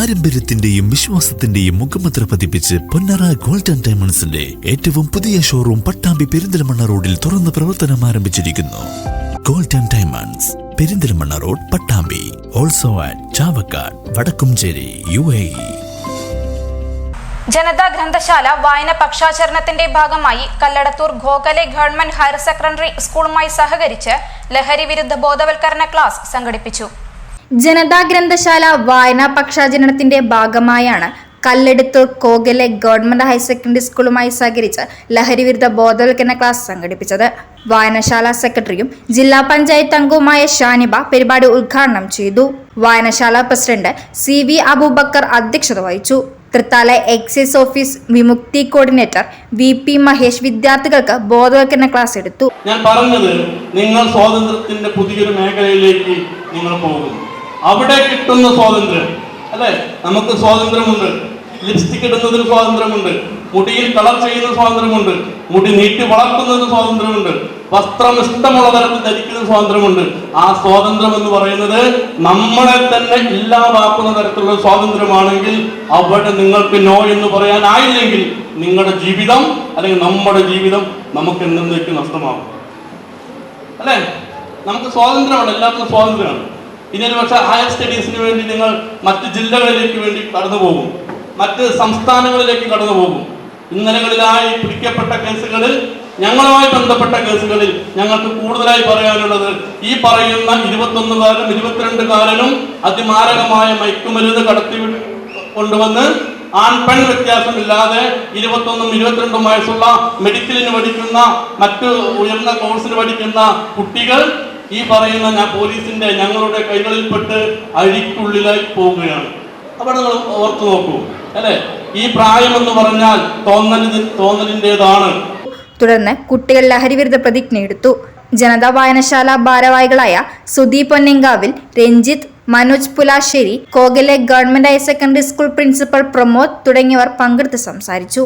പാരമ്പര്യത്തിന്റെയും വിശ്വാസത്തിന്റെയും മുഖമുദ്ര പതിപ്പിച്ച് പൊന്നറ ഗോൾഡൻ ഡയമണ്ട്സിന്റെ ഏറ്റവും പുതിയ ഷോറൂം പട്ടാമ്പി പെരിന്തൽമണ്ണ റോഡിൽ തുറന്ന് പ്രവർത്തനം ആരംഭിച്ചിരിക്കുന്നു. Gold and diamonds Perinthalmanna road Pattambi. Also at Chavakkad Vadakkanchery U A Janatha ഗ്രന്ഥശാല വായന പക്ഷാചരണത്തിന്റെ ഭാഗമായി Kalladathur Gokhale government higher secondary സ്കൂളുമായി സഹകരിച്ച് ലഹരി വിരുദ്ധ ബോധവൽക്കരണ ക്ലാസ് സംഘടിപ്പിച്ചു. ജനതാ ഗ്രന്ഥശാല വായനാ പക്ഷാചരണത്തിന്റെ ഭാഗമായാണ് Kalladathur Gokhale government higher secondary സ്കൂളുമായി സഹകരിച്ച് ലഹരിവിരുദ്ധ ബോധവൽക്കരണ ക്ലാസ് സംഘടിപ്പിച്ചത്. വായനശാല സെക്രട്ടറിയും ജില്ലാ പഞ്ചായത്ത് അംഗവുമായ ഷാനിബ പരിപാടി ഉദ്ഘാടനം ചെയ്തു. വായനശാല പ്രസിഡന്റ് സി വി അബൂബക്കർ അധ്യക്ഷത വഹിച്ചു. Thrithala excise office Vimukthi coordinator V P Mahesh വിദ്യാർത്ഥികൾക്ക് ബോധവൽക്കരണ ക്ലാസ് എടുത്തു. ഞാൻ പറഞ്ഞത് നിങ്ങൾ സ്വാതന്ത്ര്യത്തിന്റെ പുതിയൊരു മേഖലയിലേക്ക് നിങ്ങൾ പോകുന്നു. അവിടെ കിട്ടുന്ന സ്വാതന്ത്ര്യം. അല്ലെ? നമുക്ക് സ്വാതന്ത്ര്യമുണ്ട്. ലിപ്സ്റ്റിക് ഇടുന്നതിന് സ്വാതന്ത്ര്യമുണ്ട്. മുടിയിൽ കളർ ചെയ്യുന്ന സ്വാതന്ത്ര്യമുണ്ട്. മുടി നീട്ടി വളർത്തുന്നതിന് സ്വാതന്ത്ര്യമുണ്ട്. വസ്ത്രം ഇഷ്ടമുള്ള തരത്തിൽ ധരിക്കുന്ന സ്വാതന്ത്ര്യമുണ്ട്. ആ സ്വാതന്ത്ര്യം എന്ന് പറയുന്നത് നമ്മളെ തന്നെ ഇല്ലാതാക്കുന്ന തരത്തിലുള്ള സ്വാതന്ത്ര്യമാണെങ്കിൽ അവിടെ നിങ്ങൾക്ക് നോ എന്ന് പറയാനായില്ലെങ്കിൽ നിങ്ങളുടെ ജീവിതം അല്ലെങ്കിൽ നമ്മുടെ ജീവിതം നമുക്ക് എന്തെന്നേക്ക് നഷ്ടമാകും അല്ലേ? നമുക്ക് സ്വാതന്ത്ര്യമാണ്. എല്ലാത്തിനും സ്വാതന്ത്ര്യമാണ്. ഇനി ഒരു പക്ഷേ ഹയർ സ്റ്റഡീസിന് വേണ്ടി നിങ്ങൾ മറ്റ് ജില്ലകളിലേക്ക് വേണ്ടി കടന്നു പോകും മറ്റ് സംസ്ഥാനങ്ങളിലേക്ക് കടന്നു പോകും ഇന്നലകളിലായി പിടിക്കപ്പെട്ട കേസുകളിൽ ഞങ്ങളുമായി ബന്ധപ്പെട്ട കേസുകളിൽ ഞങ്ങൾക്ക് കൂടുതലായി പറയാനുള്ളത് ഈ പറയുന്ന ഇരുപത്തൊന്നുകാരനും ഇരുപത്തിരണ്ടുകാരനും അതിമാരകമായ മയക്കുമരുന്ന് കടത്തി കൊണ്ടുവന്ന് ആൺ പെൺ വ്യത്യാസമില്ലാതെ ഇരുപത്തൊന്നും ഇരുപത്തിരണ്ടും വയസ്സുള്ള മെഡിക്കലിന് പഠിക്കുന്ന മറ്റ് ഉയർന്ന കോഴ്സിന് പഠിക്കുന്ന കുട്ടികൾ ഈ പറയുന്ന ഞാൻ പോലീസിന്റെ ഞങ്ങളുടെ കൈകളിൽപ്പെട്ട് അഴിക്കുള്ളിലായി പോവുകയാണ്. അപ്പോൾ നിങ്ങൾ ഓർത്തു നോക്കൂ അല്ലേ? ഈ പ്രായം എന്ന് പറഞ്ഞാൽ തോന്നലിന് തോന്നലിന്റെതാണ് തുടർന്ന് കുട്ടികൾ ലഹരിവിരുദ്ധ പ്രതിജ്ഞ എടുത്തു. ജനതാ വായനശാല ഭാരവാഹികളായ Sudeep Ponnilkavil Ranjith Manoj Pulassery Gokhale government higher secondary school principal Pramod തുടങ്ങിയവർ പങ്കെടുത്ത് സംസാരിച്ചു.